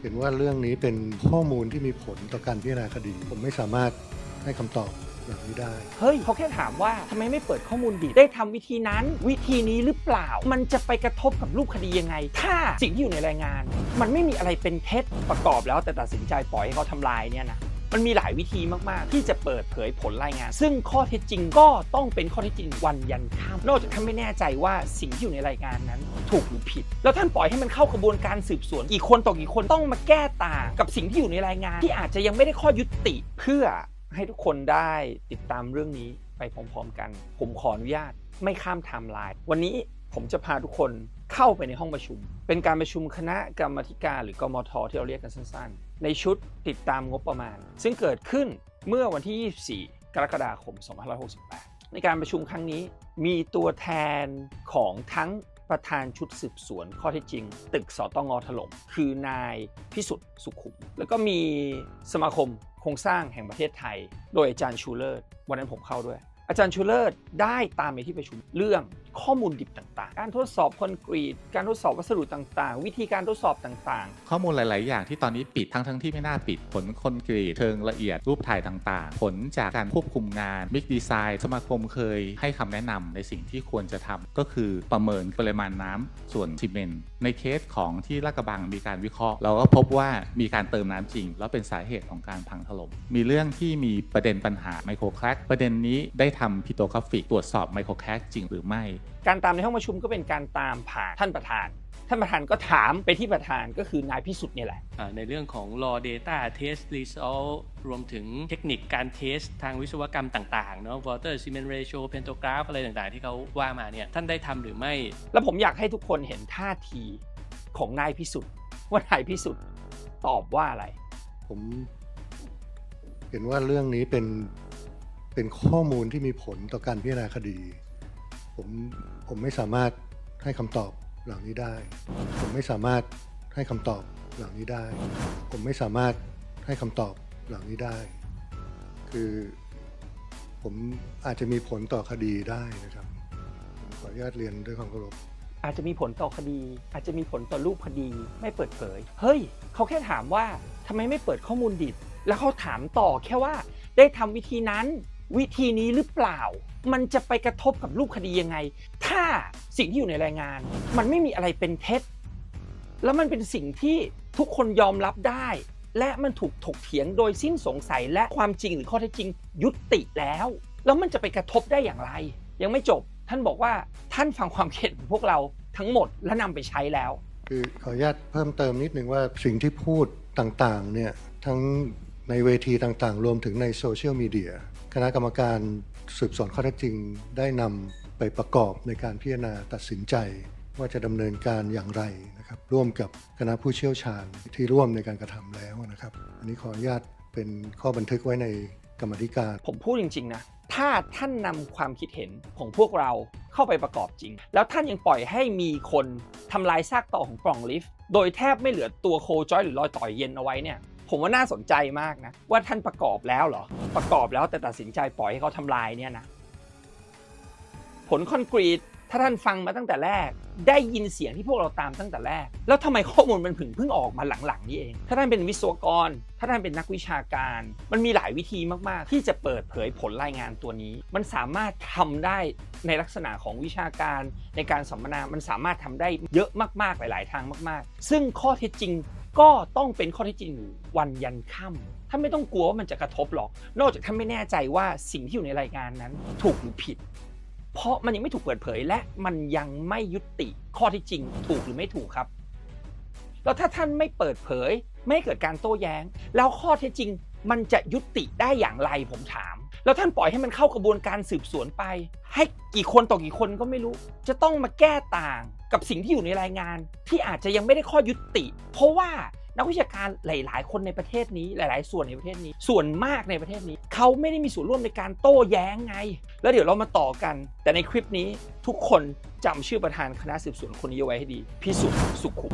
เห็นว่าเรื่องนี้เป็นข้อมูลที่มีผลต่อการพิจารณาคดี ผมไม่สามารถให้คำตอบแบบนี้ได้ เฮ้ยเขาแค่ถามว่าทำไมไม่เปิดข้อมูลดิบได้ทำวิธีนั้น วิธีนี้หรือเปล่า มันจะไปกระทบกับรูปคดียังไง ถ้าสิ่งที่อยู่ในรายงาน มันไม่มีอะไรเป็นเท็จประกอบแล้วแต่ตัดสินใจปล่อยให้เขาทำลายเนี่ยนะ มันมีหลายวิธีมาก ๆ ที่จะเปิดเผยผลรายงาน ซึ่งข้อเท็จจริงก็ต้องเป็นข้อเท็จจริงวันยันค่ำนอกจากท่านไม่แน่ใจว่าสิ่งที่อยู่ในรายงานนั้น ถูกหรือผิด แล้วท่านปล่อยให้มันเข้ากระบวนการสืบสวนกี่คนต่อกี่คนต้องมาแก้ต่างกับสิ่งที่อยู่ในรายงาน ที่อาจจะยังไม่ได้ข้อยุติเพื่อให้ทุกคนได้ติดตามเรื่องนี้ไปพร้อม ๆ กัน ผมขออนุญาตไม่ข้ามไทม์ไลน์วันนี้ผมจะพาทุกคน เข้าไปในห้องประชุม เป็นการประชุมคณะกรรมธิการหรือกมทที่เราเรียกกันสั้นๆ ในชุดติดตามงบประมาณ ซึ่งเกิดขึ้นเมื่อวันที่ 24 กรกฎาคม 2568 ในการประชุมครั้งนี้มีตัวแทนของทั้งประธานชุดสืบสวนข้อเท็จจริง ตึกสตงถล่มคือนายพิสุทธิ์สุขุม แล้วก็มีสมาคมโครงสร้างแห่งประเทศไทย โดยอาจารย์ชูเลิศวันนั้นผมเข้าด้วย อาจารย์ชูเลิศได้ตามไปที่ประชุมเรื่อง ข้อมูลดิบต่างๆ การทดสอบคอนกรีต การทดสอบวัสดุต่างๆ วิธีการทดสอบต่างๆข้อมูลหลาย ๆ อย่างที่ตอนนี้ปิดทั้งทั้งๆที่ไม่น่าปิดผลคอนกรีตเชิงละเอียดรูปถ่ายต่าง ๆ ผลจากการควบคุมงานบิ๊กดีไซน์สมาคมเคยให้คำแนะนำในสิ่งที่ควรจะทำก็คือประเมินปริมาณน้ำส่วนซีเมนต์ในเคสของที่ลาดกระบังมีการวิเคราะห์ เราก็พบว่ามีการเติมน้ำจริง แล้วเป็นสาเหตุของการพังถล่มมีเรื่องที่มีประเด็นปัญหาไมโครแครกประเด็นนี้ได้ทำพิโตกราฟิกตรวจสอบไมโครแครกจริงหรือไม่การตามในห้องประชุมก็เป็นการตามผ่านท่านประธาน ท่านประธานก็ถามไปที่ประธานก็คือนายพิสุทธิ์เนี่ยแหละ อ่าในเรื่องของ raw data test result รวมถึงเทคนิคการเทสทางวิศวกรรมต่างๆเนาะ water cement ratio pentograph อะไรต่างๆ ที่เขาว่ามาเนี่ยท่านได้ทำหรือไม่ แล้วผมอยากให้ทุกคนเห็นท่าทีของนายพิสุทธิ์ว่านายพิสุทธิ์ตอบว่าอะไร ผมเห็นว่าเรื่องนี้เป็นเป็นข้อมูลที่มีผลต่อการพิจารณาคดี ผมผมไม่สามารถให้คำตอบเหล่านี้ได้ ผมไม่สามารถให้คำตอบเหล่านี้ได้ ผมไม่สามารถให้คำตอบเหล่านี้ได้ คือผมอาจจะมีผลต่อคดีได้นะครับขออนุญาตเรียนด้วยความเคารพอาจจะมีผลต่อคดี อาจจะมีผลต่อรูปคดี ไม่เปิดเผย เฮ้ย เขาแค่ถามว่าทำไมไม่เปิดข้อมูลดิบแล้วเขาถามต่อแค่ว่าได้ทำวิธีนั้น วิธีนี้หรือเปล่า มันจะไปกระทบกับรูปคดียังไง ถ้าสิ่งที่อยู่ในรายงาน มันไม่มีอะไรเป็นเท็จ แล้วมันเป็นสิ่งที่ทุกคนยอมรับได้ และมันถูกถกเถียงโดยสิ้นสงสัยและความจริงหรือข้อเท็จจริงยุติแล้ว แล้วมันจะไปกระทบได้อย่างไร ยังไม่จบ ท่านบอกว่าท่านฟังความเห็นของพวกเราทั้งหมดและนำไปใช้แล้วคือขออนุญาตเพิ่มเติมนิดหนึ่งว่าสิ่งที่พูดต่างๆเนี่ยทั้งในเวทีต่างๆ รวมถึงในโซเชียลมีเดีย คณะกรรมการสืบสวนข้อเท็จจริงได้นำไปประกอบในการพิจารณาตัดสินใจ ว่าจะดำเนินการอย่างไรนะครับร่วมกับคณะผู้เชี่ยวชาญที่ร่วมในการกระทำแล้วนะครับ อันนี้ขออนุญาตเป็นข้อบันทึกไว้ในกรรมธิการ ผมพูดจริงๆนะถ้าท่านนำความคิดเห็นของพวกเราเข้าไปประกอบจริง แล้วท่านยังปล่อยให้มีคนทำลายซากต่อของปล่องลิฟต์ โดยแทบไม่เหลือตัวโคจอยหรือรอยต่อยเย็นเอาไว้เนี่ย ผมว่าน่าสนใจมากนะ ว่าท่านประกอบแล้วเหรอ ประกอบแล้วแต่ตัดสินใจปล่อยให้เขาทำลายเนี่ยนะ ผลคอนกรีตถ้าท่านฟังมาตั้งแต่แรก ได้ยินเสียงที่พวกเราตามตั้งแต่แรก แล้วทำไมข้อมูลมันถึงเพิ่งออกมาหลังๆนี้เอง ถ้าท่านเป็นวิศวกร ถ้าท่านเป็นนักวิชาการ มันมีหลายวิธีมากๆ ที่จะเปิดเผยผลรายงานตัวนี้ มันสามารถทำได้ในลักษณะของวิชาการในการสัมมนา มันสามารถทำได้เยอะมากๆหลาย ๆ ทางมาก ๆ ซึ่งข้อเท็จจริง ก็ต้องเป็นข้อเท็จจริงวันยันค่ำท่านไม่ต้องกลัวว่ามันจะกระทบหรอก นอกจากท่านไม่แน่ใจว่าสิ่งที่อยู่ในรายงานนั้น ถูกหรือผิด เพราะมันยังไม่ถูกเปิดเผยและมันยังไม่ยุติข้อที่จริง ถูกหรือไม่ถูกครับ แล้วถ้าท่านไม่เปิดเผย ไม่เกิดการโต้แย้ง แล้วข้อเท็จจริง มันจะยุติได้อย่างไรผมถาม แล้วท่านปล่อยให้มันเข้ากระบวนการสืบสวนไป ให้กี่คนต่อกี่คนก็ไม่รู้ จะต้องมาแก้ต่างกับสิ่งที่อยู่ในรายงาน ที่อาจจะยังไม่ได้ข้อยุติ เพราะว่านักวิชาการหลาย ๆ คนในประเทศนี้หลาย ๆ ส่วนในประเทศนี้ ส่วนมากในประเทศนี้ เขาไม่ได้มีส่วนร่วมในการโต้แย้งไง แล้วเดี๋ยวเรามาต่อกัน แต่ในคลิปนี้ทุกคนจำชื่อประธานคณะสืบสวนคนนี้ไว้ให้ดี พิสุทธิ์สุขุม